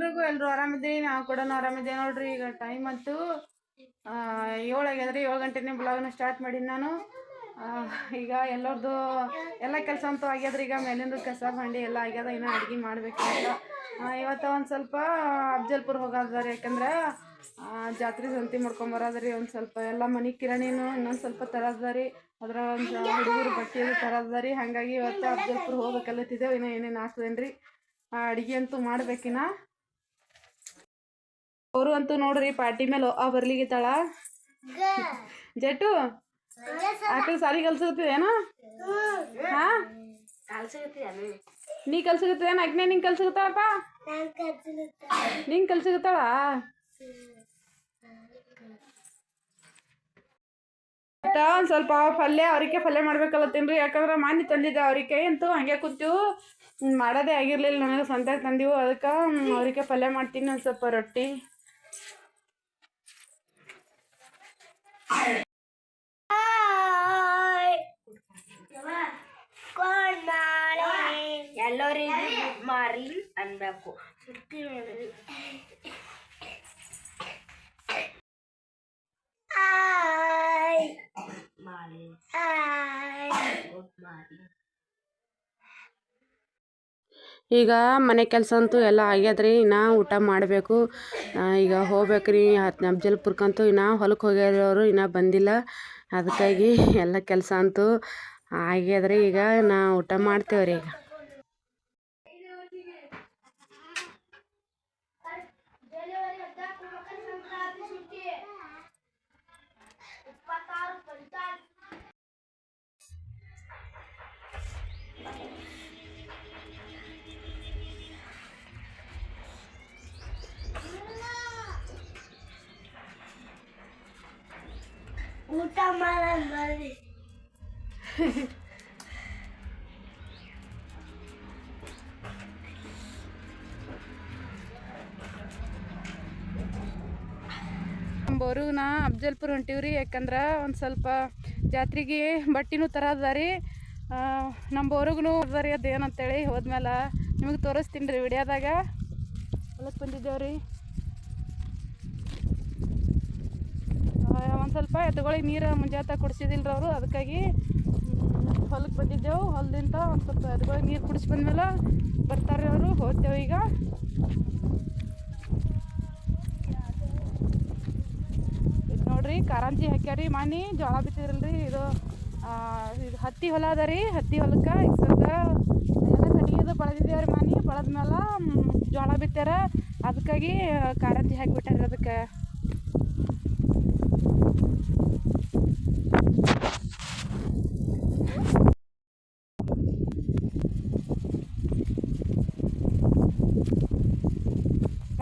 ಎಲ್ರಿಗೂ ಎಲ್ರು ಆರಾಮಿದ್ದೀವಿ ನಾವು ಕೂಡ ಆರಾಮಿದ್ದೀವಿ ನೋಡ್ರಿ. ಈಗ ಟೈಮ್ ಅಂತೂ ಏಳಾಗ್ಯದ್ರಿ ಏಳು ಗಂಟೆನೇ ಬ್ಲಾಗ್ನ ಸ್ಟಾರ್ಟ್ ಮಾಡೀನಿ ನಾನು. ಈಗ ಎಲ್ಲರದು ಎಲ್ಲ ಕೆಲಸ ಅಂತೂ ಆಗ್ಯದ್ರಿ. ಈಗ ಮೇಲಿಂದ ಕಸ ಬಂಡಿ ಎಲ್ಲ ಆಗ್ಯದ. ಇನ್ನೂ ಅಡ್ಗೆ ಮಾಡ್ಬೇಕು ಇವತ್ತು ಒಂದು ಸ್ವಲ್ಪ ಅಫ್ಜಲ್ಪುರ್ ಹೋಗೋದಾರ. ಯಾಕಂದ್ರೆ ಜಾತ್ರೆ ಸಂತಿ ಮಾಡ್ಕೊಂಬರೋದ್ರಿ ಒಂದು ಸ್ವಲ್ಪ ಎಲ್ಲ ಮನೆ ಕಿರಾಣಿನೂ ಇನ್ನೊಂದು ಸ್ವಲ್ಪ ತರದ್ರಿ. ಅದ್ರ ಒಂದು ಹುಡುಗರು ಬಟ್ಟೆ ತರದ್ರಿ. ಹಾಗಾಗಿ ಇವತ್ತು ಅಫ್ಜಲ್ಪುರ್ ಹೋಗ್ಬೇಕಲ್ಲತ್ತಿದ್ದೇವೆ. ಇನ್ನೂ ಏನೇನು ಆಗ್ತದೇನ್ರಿ? ಅಡಿಗೆ ಅಂತೂ ಮಾಡ್ಬೇಕಿನ ಅವರು ಅಂತೂ ನೋಡ್ರಿ ಪಾರ್ಟಿ ಮೇಲೆ ಆ ಬರ್ಲಿಗಿತ್ತಾಳ? ಜಟ್ಟು? ಆಕಳ ಸಾರಿ ಕಲ್ಸಕತ್ತಿದೇನ ಹಾ? ನೀ ಕಲ್ಸಕತ್ತೇನ ಅಗ್ನೆ ನಿಂಗೆ ಕಲ್ಸಕತ್ತಾಳಪ್ಪ? ನಿಂಗೆ ಕಲ್ಸಕತ್ತಾಳ? ಒಂದು ಸ್ವಲ್ಪ ಪಲ್ಯ ಅವ್ರಿಗೆ ಪಲ್ಯ ಮಾಡ್ಬೇಕಲ್ಲತ್ತೇನ್ರಿ? ಯಾಕಂದ್ರೆ ಮಾನಿ ತಂದಿದ್ದೆ ಅವ್ರಿಗೆ ಅಂತೂ ಹಂಗೆ ಕೂತು ಮಾಡೋದೇ ಆಗಿರ್ಲಿಲ್ಲ ನನಗೆ ಸ್ವಂತ ತಂದಿವು ಅದಕ್ಕೆ ಅವ್ರಿಗೆ ಪಲ್ಯ ಮಾಡ್ತೀನಿ ಒಂದು ಸ್ವಲ್ಪ ರೊಟ್ಟಿ. ಎಲ್ಲರಿಗೂ ಮಾರಿ ಅನ್ಬೇಕು ಮಾರಿ ಈಗ ಮನೆ ಕೆಲಸ ಅಂತೂ ಎಲ್ಲ ಆಗ್ಯದ್ರಿ, ಇನ್ನು ಊಟ ಮಾಡಬೇಕು. ಈಗ ಹೋಗ್ಬೇಕ್ರಿ, ಹತ್ತು ಅಫ್ಜಲ್ಪುರ್ಕಂತೂ ಇನ್ನು ಹೊಲಕ್ಕೆ ಹೋಗ್ಯಾರವರು, ಇನ್ನೂ ಬಂದಿಲ್ಲ. ಅದಕ್ಕಾಗಿ ಎಲ್ಲ ಕೆಲಸ ಅಂತೂ ಆಗ್ಯದ್ರಿ, ಈಗ ನಾ ಊಟ ಮಾಡ್ತೇವ್ರಿ ಈಗ. ಊಟ ಮಾಡೋಣ ಬರ್ರಿ ಬರುನ ಅಫ್ಜಲ್ಪುರ್ ರೀ ಯಾಕಂದ್ರೆ ಒಂದು ಸ್ವಲ್ಪ ಜಾತ್ರೆಗೆ ಬಟ್ಟಿನೂ ಅದ ರೀ ನಮ್ಮ ಬೋರಿಗೂ ಅದ ರೀ ಅದೇನಂತೇಳಿ ಹೋದ್ಮೇಲೆ ನಿಮಗೆ ತೋರಿಸ್ತೀನಿ ರೀ ವಿಡಿಯೋದಾಗ. ಹೊಲಕ್ಕೆ ಬಂದಿದ್ದೇವ್ರಿ. ಒಂದು ಸ್ವಲ್ಪ ಎತ್ತುಗಳಿಗೆ ನೀರು ಮುಂಜಾತ ಕುಡಿಸಿದಿಲ್ರಿ ಅವರು. ಅದಕ್ಕಾಗಿ ಹೊಲಕ್ಕೆ ಬಂದಿದ್ದೆವು. ಹೊಲದಿಂದ ಒಂದು ಸ್ವಲ್ಪ ಎತ್ತುಗಳಿಗೆ ನೀರು ಕುಡಿಸಿ ಬಂದ್ಮೇಲೆ ಬರ್ತಾರೆ ಅವರು. ಹೋಗ್ತೇವೆ ಈಗ. ಇದು ನೋಡ್ರಿ, ಕಾರಂಜಿ ಹಾಕ್ಯಾರಿ. ಮಾನಿ ಜೋಳ ಬಿತ್ತಿದ್ರಲ್ರಿ. ಇದು ಇದು ಹತ್ತಿ ಹೊಲ ಅದ ರೀ. ಹತ್ತಿ ಹೊಲಕ್ಕೆ ಈಗ ಸ್ವಲ್ಪ ಎಲ್ಲ ಕಟ್ಟಿಗೆದು ಬಳದಿದ್ದೇವ್ರಿ ಮಾನಿ ಬಳದ್ಮೇಲೆ ಜೋಳ ಬಿತ್ತಾರ. ಅದಕ್ಕಾಗಿ, ಕಾರಂಜಿ ಹಾಕಿಬಿಟ್ಟಾರ ಅದಕ್ಕೆ.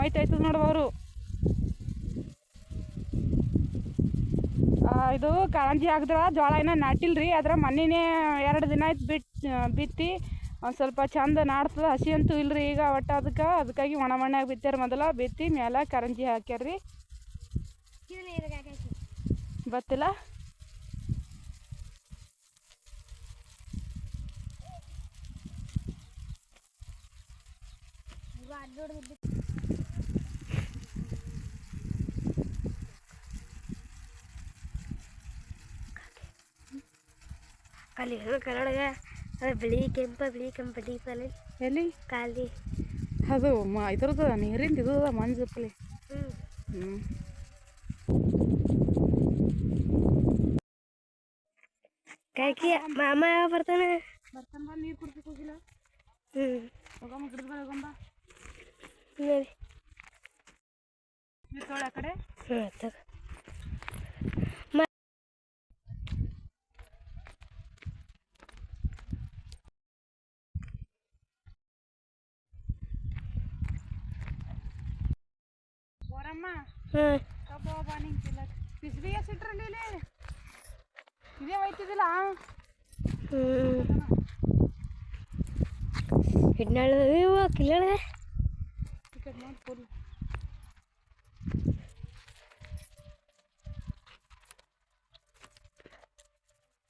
ಮೈತಾಯ್ತದ ನೋಡ್ಬವ್ರು ಆ, ಇದು ಕಾರಂಜಿ ಹಾಕಿದ್ರ ಜೋಳ ಏನೋ ನಾಟಿಲ್ರಿ ಅದ್ರ ಮನೆನೇ ಎರಡು ದಿನ ಆಯ್ತು ಬಿಟ್ ಬಿತ್ತಿ ಒಂದು ಸ್ವಲ್ಪ ಚಂದ ನಾಡ್ತದ ಹಸಿ ಅಂತೂ ಇಲ್ರಿ ಈಗ ಒಟ್ಟು ಅದಕ್ಕೆ ಅದಕ್ಕಾಗಿ ಒಣ ಮಣ್ಣಾಗ ಬಿತ್ತಾರ ಮೊದಲ ಬಿತ್ತಿ ಮ್ಯಾಲ ಕರಂಜಿ ಹಾಕ್ಯಾರ್ರಿ. ಗೊತ್ತಿಲ್ಲ ಅಲ್ಲಿ ಕನ್ನಡಗ ಬಿಳಿ ಕೆಂಪ ಬಿಳಿ ಕೆಂಪ ಬಿಳಿ ಕಲಿ ಎಲ್ಲಿ? ಕಾಲಿ ಅದು ಮ ಇದ್ರದ್ದು ನೀರಿಂದ ಇದು ಮಂಜು ಮಂಜಪ್ಪಲಿ. ಹ್ಞೂ ಕಾಕಿ ಮಾಮ ಯಾವ ಬರ್ತಾನೆ? ಬರ್ತಾನ ನೀರು ಕುಡ್ಬೇಕು ಹೋಗಿಲ್ಲ. ಹ್ಞೂ ಹೋಗಮ್ಮ ಗಿಡದ ಹೋಗಮ್ಮ ನೋಡಿ ಆ ಕಡೆ? ಹ್ಞೂ ಕಬ್ಬ ಬಾ ನಿಂತಿಲ್ಲ ಬಿಸಿಲಿಗೆ ಎಸಿಟ್ರಲ್ಲಿ ಇಲ್ಲಿ? ಇದೇ ಒಯ್ತಿದ್ದಿಲ್ಲ? ಹ್ಞೂ ಹಿಡ್ನಾಳು ಇವ ಕಿಲ್ಲಳ ಟಿಕೆಟ್ ಫುಲ್.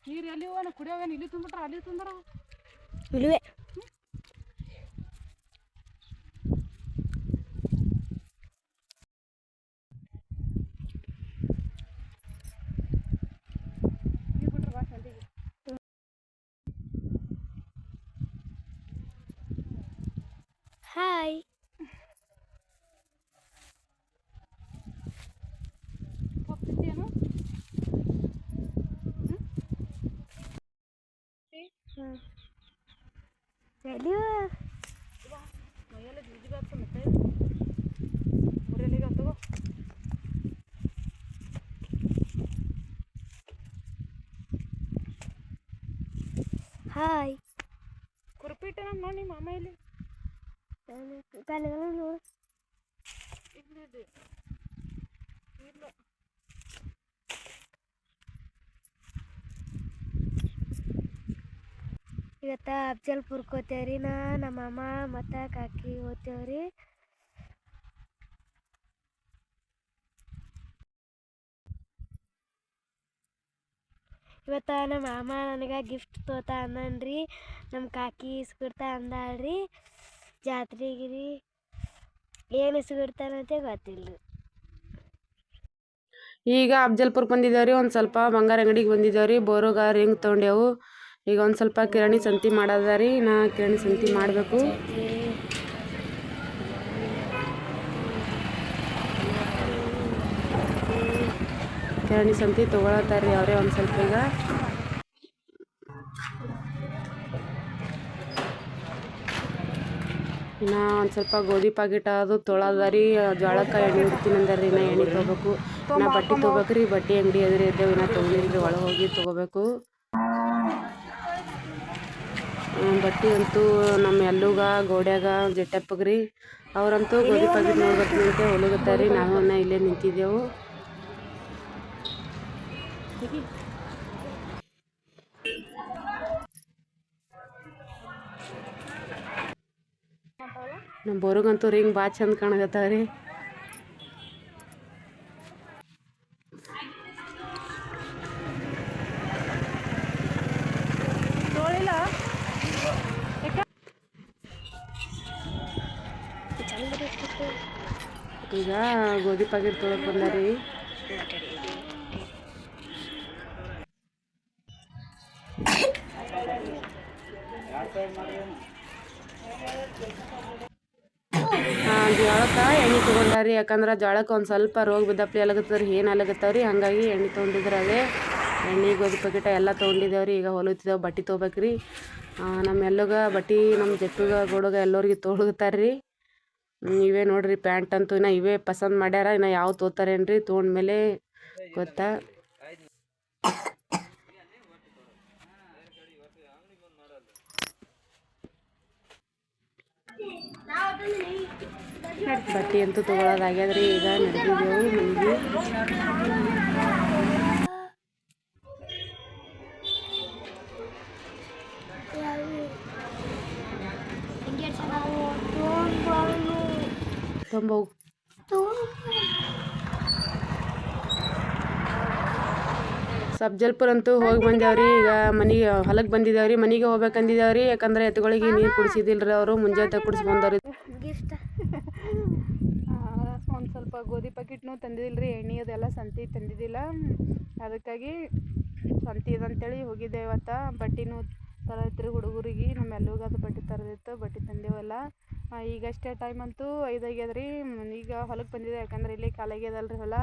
ನೀರು ಎಲ್ಲಿ ಹೋಗೋಣ? ಕುಡಿಯೋವೇನು ಇಲ್ಲಿ ತುಂಬಿಟ್ರ ಅಲ್ಲಿ ತುಂಬ್ರ ಇಳುವೆ ಎಲ್ಲಿವ ಮೈಯೆಲ್ಲ ಜಿಜಿ ಬಾತ್ ಮತ್ತೆ ಮುರಿಯಲಿಗೆ ತಗೋ ಹಾಯ್ ಕುರ್ಪಿಟ್ಟ ನಮ್ಮ ನೋಡಿ ನಿಮ್ಮ ಅಮ್ಮ ಇಲ್ಲಿ ಕಾಲೆಲ್ಲ ನೋಡು ಇಲ್ಲಿದೆ ಇಲ್ಲ ಇವತ್ತ ಅಫ್ಜಲ್ಪುರ್ಗೆ ಹೋಗ್ತೇವ್ರಿ ನಾ ನಮ್ಮ ಅಮ್ಮ ಮತ್ತು ಕಾಕಿ ಹೋಗ್ತೇವ್ರಿ ಇವತ್ತು ನಮ್ಮ ಮಾಮ ನನಗೆ ಗಿಫ್ಟ್ ತೋತ ಅಂದನ್ರಿ. ನಮ್ಮ ಕಾಕಿ ಇಸ್ಕೊಡ್ತಾ ಅಂದಾಳ್ರಿ. ಜಾತ್ರೆಗಿರಿ ಏನು ಇಸ್ಕೊಡ್ತಾನಂತೆ ಗೊತ್ತಿಲ್ಲ ಈಗ ಅಫ್ಜಲ್ಪುರ್ಗೆ ಬಂದಿದ್ದೇವ್ರಿ ಒಂದು ಸ್ವಲ್ಪ ಬಂಗಾರ ಅಂಗಡಿಗೆ ಬಂದಿದ್ದೇವ್ರಿ ಬೋರುಗ ರಿಂಗ್ ತೊಗೊಂಡೆವು ಈಗ ಒಂದು ಸ್ವಲ್ಪ ಕಿರಾಣಿ ಸಂತಿ ಮಾಡೋದ ರೀ ನಾ ಕಿರಾಣಿ ಸಂತಿ ಮಾಡಬೇಕು. ಕಿರಾಣಿ ಸಂತಿ ತೊಗೊಳತ್ತಾರ್ರಿ ಅವರೇ ಒಂದು ಸ್ವಲ್ಪ ಈಗ. ಇನ್ನು ಒಂದು ಸ್ವಲ್ಪ ಗೋಧಿ ಪಾಕಿಟ್ ಅದು ತೊಳದ ರೀ, ಜೋಳಕ್ಕೆ ಎಣ್ಣೆ ಇಡ್ತೀನಿ ಅಂದ್ರೆ ರೀ ನಾ ಎಣ್ಣೆ ತೊಗೋಬೇಕು. ನಾ ಬಟ್ಟೆ ತೊಗೋಬೇಕ್ರಿ, ಬಟ್ಟೆ ಅಂಗಡಿ ಅದ್ರಿ ಇದ್ದೇವೆ ನಾ ತೊಗೊಂಡಿಲ್ರಿ, ಒಳಗೆ ಹೋಗಿ ತೊಗೋಬೇಕು. ಬಟ್ಟೆ ಅಂತೂ ನಮ್ಮ ಎಲ್ಲೂಗ ಗೋಡ್ಯಾಗ, ಜಟ್ಟಪ್ಪಗ್ರಿ, ಅವರಂತೂ ಗೋಧಿ ಪಾಕಿಟ್ ನೋಡ್ಬೇಕು ಅಂತ ಹೊಲಗತ್ತಾರಿ ನಾವು ಇಲ್ಲೇ ನಿಂತಿದ್ದೆವು. ನಮ್ಮ ಬೋರುಗಂತೂ ರಿಂಗ್ ಭಾಳ ಚಂದ ಕಾಣಕತ್ತಾವ್ರಿ. ಈಗ ಗೋಧಿ ಪಾಕಿಟ್ ತೊಳಕ್ ಬಂದಾರಿ. ಜೋಳಕ್ಕೆ ಎಣ್ಣೆ ತೊಗೊಂಡಾರಿ, ಯಾಕಂದ್ರೆ ಜೋಳಕ್ಕೆ ಒಂದು ಸ್ವಲ್ಪ ರೋಗ ಬಿದ್ದಪ್ಲಿ ಅಲಗತ್ತದ್ರಿ, ಏನು ಅಲಗತ್ತವ್ರಿ? ಹಾಗಾಗಿ ಎಣ್ಣೆ ತೊಗೊಂಡಿದ್ರ ಅದೇ ಎಣ್ಣೆ, ಗೋಧಿ ಪಾಕಿಟ ಎಲ್ಲ ತೊಗೊಂಡಿದ್ದೇವ್ರಿ ಈಗ ಹೊಲುತ್ತಿದ್ದೇವೆ ಬಟ್ಟೆ ತೊಗೋಬೇಕ್ರಿ. ನಮ್ಮ ಎಲ್ಲಗ ಬಟ್ಟೆ ನಮ್ಮ ಜಟ್ಟುಗ ಗೋಡಗ ಎಲ್ಲರಿಗೆ ತೊಗೊಳಗತ್ತಾರ್ರಿ ಇವೇ ನೋಡ್ರಿ ಪ್ಯಾಂಟ್ ಅಂತೂ ಇನ್ನ ಇವೇ ಪಸಂದ್ ಮಾಡ್ಯಾರ, ಇನ್ನು ಯಾವ ತೊಗೋತಾರೇನ್ರಿ ತೊಗೊಂಡ್ಮೇಲೆ ಗೊತ್ತಾ? ಬಟ್ಟೆ ಅಂತೂ ತೊಗೊಳೋದಾಗ್ಯದ್ರಿ, ಈಗ ನಡೆದಿದ್ದೆವು ಮನೆಗೆ ತೊಂಬವು ಸಬ್ಜಲ್ಪುರ್ ಅಂತೂ ಹೋಗಿ ಬಂದೇವ್ರಿ. ಈಗ ಮನೆಗೆ ಹೊಲಕ್ಕೆ ಬಂದಿದ್ದೇವ್ರಿ ಮನೆಗೆ ಹೋಗ್ಬೇಕಂದಿದ್ದೇವ್ರಿ ಯಾಕಂದ್ರೆ ಎತ್ತುಗಳಿಗೆ ನೀರು ಕುಡಿಸಿದಿಲ್ರಿ ಅವರು. ಮುಂಜಾನೆ ಕುಡಿಸಿ ಬಂದವ್ರಿ. ಗಿಫ್ಟ್. ಒಂದು ಸ್ವಲ್ಪ ಗೋಧಿ ಪ್ಯಾಕೆಟ್ನು ತಂದಿದ್ದಿಲ್ರಿ ಎಣ್ಣೆ ಅದೆಲ್ಲ ಸಂತಿ ತಂದಿದ್ದಿಲ್ಲ. ಅದಕ್ಕಾಗಿ ಸಂತಿ ಇದಂತೇಳಿ ಹೋಗಿದ್ದೆ ಇವತ್ತು. ಬಟ್ಟೆನೂ ತರತ್ರಿ ಹುಡುಗರಿಗೆ. ನಮ್ಮ ಎಲ್ಲರಿಗೂ ಅದು ಬಟ್ಟೆ ತರದಿತ್ತು. ಬಟ್ಟೆ ತಂದೇವಲ್ಲ. ಈಗಷ್ಟೇ ಟೈಮ್ ಅಂತೂ ರೀ ಈಗ ಹೊಲಕ್ಕೆ ಬಂದಿದೆ. ಯಾಕಂದ್ರೆ ಇಲ್ಲಿ ಕಾಲಾಗ್ಯದಲ್ರಿ ಹೊಲ.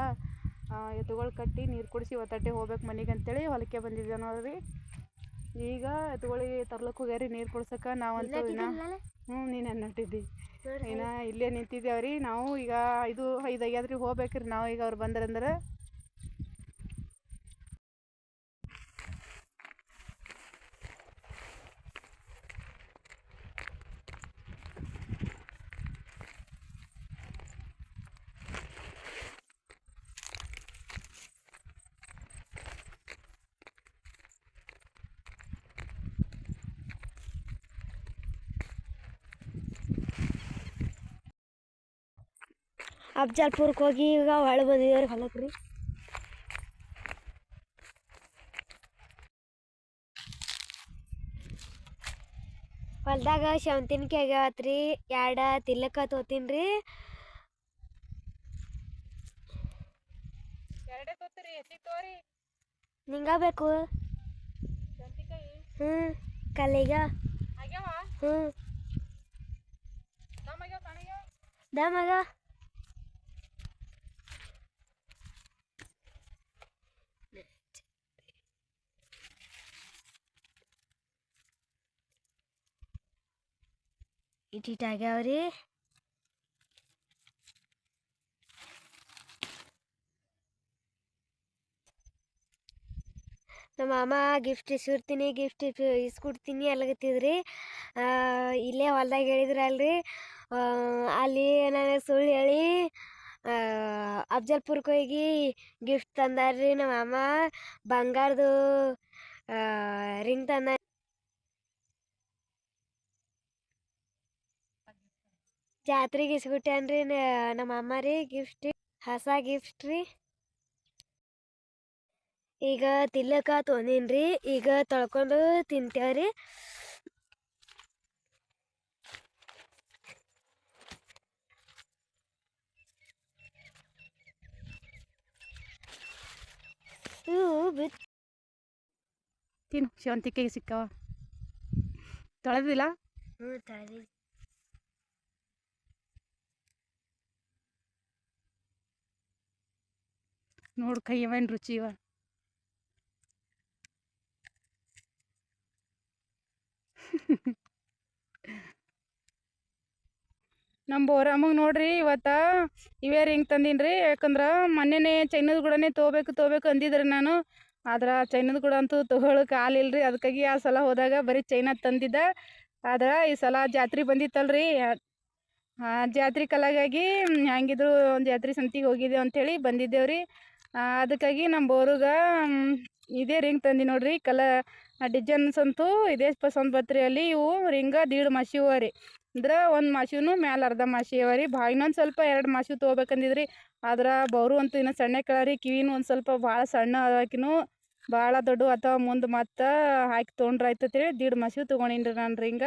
ಎತ್ತುಗಳು ಕಟ್ಟಿ ನೀರು ಕುಡಿಸಿ ಒತ್ತಟ್ಟೆ ಹೋಗ್ಬೇಕು ಮನೆಗೆ ಅಂತೇಳಿ ಹೊಲಕ್ಕೆ ಬಂದಿದ್ದೆ ನೋಡ್ರಿ. ಈಗ ಎತ್ತುಗಳಿಗೆ ತರ್ಲಕ್ಕೆ ಹೋಗ್ಯಾರಿ ನೀರು ಕುಡ್ಸಕ್ಕೆ ನಾವಂತೂ ಇನ್ನ ಹ್ಞೂ ನೀನು ಅನ್ನಟ್ಟಿದ್ದಿ ಇನ್ನು ಇಲ್ಲೇ ನಿಂತಿದ್ದೇವ್ರಿ. ನಾವು ಈಗ ಇದು ಐದು ರೀ ಹೋಗ್ಬೇಕ್ರಿ. ನಾವು ಈಗ ಅವ್ರು ಬಂದ್ರಂದ್ರೆ ಅಫ್ಜಲ್ಪುರ್ಗೆ ಹೋಗಿ ಈಗ ಹೊಳೆ ಬಂದಿದ್ದೇವ್ರಿ. ಹೊಲಕ್ಕೆ ರೀ ಹೊಲ್ದಾಗ ಶಾವಂತಿನ್ಕಿ ಆಗ್ಯಾವತ್ರಿ ಎರಡು ತಿಲ್ಲಕ್ಕ ತೋತೀನಿ ರೀ ನಿಂಗ ಬೇಕು? ಹ್ಞೂ ಆಗ್ಯಾವ? ಹ್ಞೂ ನಮಗ್ಯಾವ ಕಣಗ್ಯಾವ ದ ಮಗ ಇಟ್ಟಿಟ್ ಆಗ್ಯಾವ್ರಿ ನಮ್ಮ ಮಾಮ ಗಿಫ್ಟ್ ಇಸ್ಕೊಡ್ತೀನಿ ಗಿಫ್ಟ್ ಇಸ್ಕೊಡ್ತೀನಿ ಅಲ್ಲಗತ್ತಿದ್ರಿ ಇಲ್ಲೇ ಹೊಲ್ದಾಗ ಹೇಳಿದ್ರಲ್ರಿ ಅಲ್ಲಿ ನನಗೆ ಸುಳ್ಳು ಹೇಳಿ ಅಫ್ಜಲ್ಪುರ್ಗೆ ಹೋಗಿ ಗಿಫ್ಟ್ ತಂದಾರ್ರಿ ನಮ್ಮ ಮಾಮ. ಬಂಗಾರದು ರಿಂಗ್ ತಂದ ಜಾತ್ರೆಗೆ ಇಸ್ಬಿಟ್ಯಾನ್ರಿ ರೀ ನಮ್ಮ ಅಮ್ಮ ರೀ ಗಿಫ್ಟ್ ಹೊಸ ಗಿಫ್ಟ್ ರೀ. ಈಗ ತಿಲ್ಲಕ ರೀ ಈಗ ತೊಳ್ಕೊಂಡು ತಿಂತೇವ್ರಿ ತಿನ್ನು ಶಾಂತಿಕೆಗೆ ಸಿಕ್ಕವ. ತೊಳೆದಿಲ್ಲ? ಹ್ಞೂ ತಳಿ ನೋಡು ಕೈ ಅವೇನು ರುಚಿ ಇವ. ನಮ್ಮ ಬೋರಮ್ಮಗೆ ನೋಡ್ರಿ ಇವತ್ತ ಇವೇ ಹಿಂಗೆ ತಂದೀನಿ ಯಾಕಂದ್ರೆ ಮೊನ್ನೆನೇ ಚೈನದ ಕೂಡನೇ ತೊಗೋಬೇಕು ತೊಗೋಬೇಕು ಅಂದಿದ್ರಿ ನಾನು. ಆದ್ರೆ ಚೈನದ ಕೂಡ ಅಂತೂ ತೊಗೊಳಕ್ಕೆ ಆಲಿಲ್ರಿ ಅದಕ್ಕಾಗಿ ಆ ಸಲ ಹೋದಾಗ ಬರೀ ಚೈನಾ ತಂದಿದ್ದ. ಆದ್ರೆ ಈ ಸಲ ಜಾತ್ರೆ ಬಂದಿತ್ತಲ್ರಿ. ಆ ಜಾತ್ರೆ ಕಲಾಗಾಗಿ ಹ್ಯಾಂಗಿದ್ರು ಒಂದು ಜಾತ್ರೆ ಸಂತಿಗೆ ಹೋಗಿದ್ದೇವೆ ಅಂಥೇಳಿ ಬಂದಿದ್ದೇವ್ರಿ. ಅದಕ್ಕಾಗಿ ನಮ್ಮ ಬೋರುಗ ಇದೇ ರಿಂಗ್ ತಂದಿ ನೋಡ್ರಿ. ಕಲ ಡಿಸೈನ್ಸ್ ಅಂತೂ ಇದೇ ಪಸಂದ್ ಬತ್ರಿ. ಅಲ್ಲಿ ಇವು ರಿಂಗ ದೀಡ್ ಮಾಸಿ ಅವ ರೀ. ಅಂದ್ರೆ ಒಂದು ಮಾಸಿನೂ ಮ್ಯಾಲೆ ಅರ್ಧ ಮಾಸಿ ಅವ ರೀ. ಭಾ ಇನ್ನೊಂದು ಸ್ವಲ್ಪ ಎರಡು ಮಾಸಿ ತೊಗೋಬೇಕಂದಿದ್ರಿ. ಆದ್ರೆ ಬೌರು ಅಂತೂ ಇನ್ನೂ ಸಣ್ಣ ಕಳರಿ ಕಿವಿನೂ ಒಂದು ಸ್ವಲ್ಪ ಭಾಳ ಸಣ್ಣ ಅದಾಕಿನೂ ಭಾಳ ದೊಡ್ಡ ಅಥವಾ ಮುಂದೆ ಮತ್ತೆ ಹಾಕಿ ತೊಗೊಂಡ್ರೆ ಆಯ್ತಂತೇಳಿ ದೀಡ್ ಮಾಸಿ ತೊಗೊಂಡಿನ್ರಿ ನಾನು ರಿಂಗ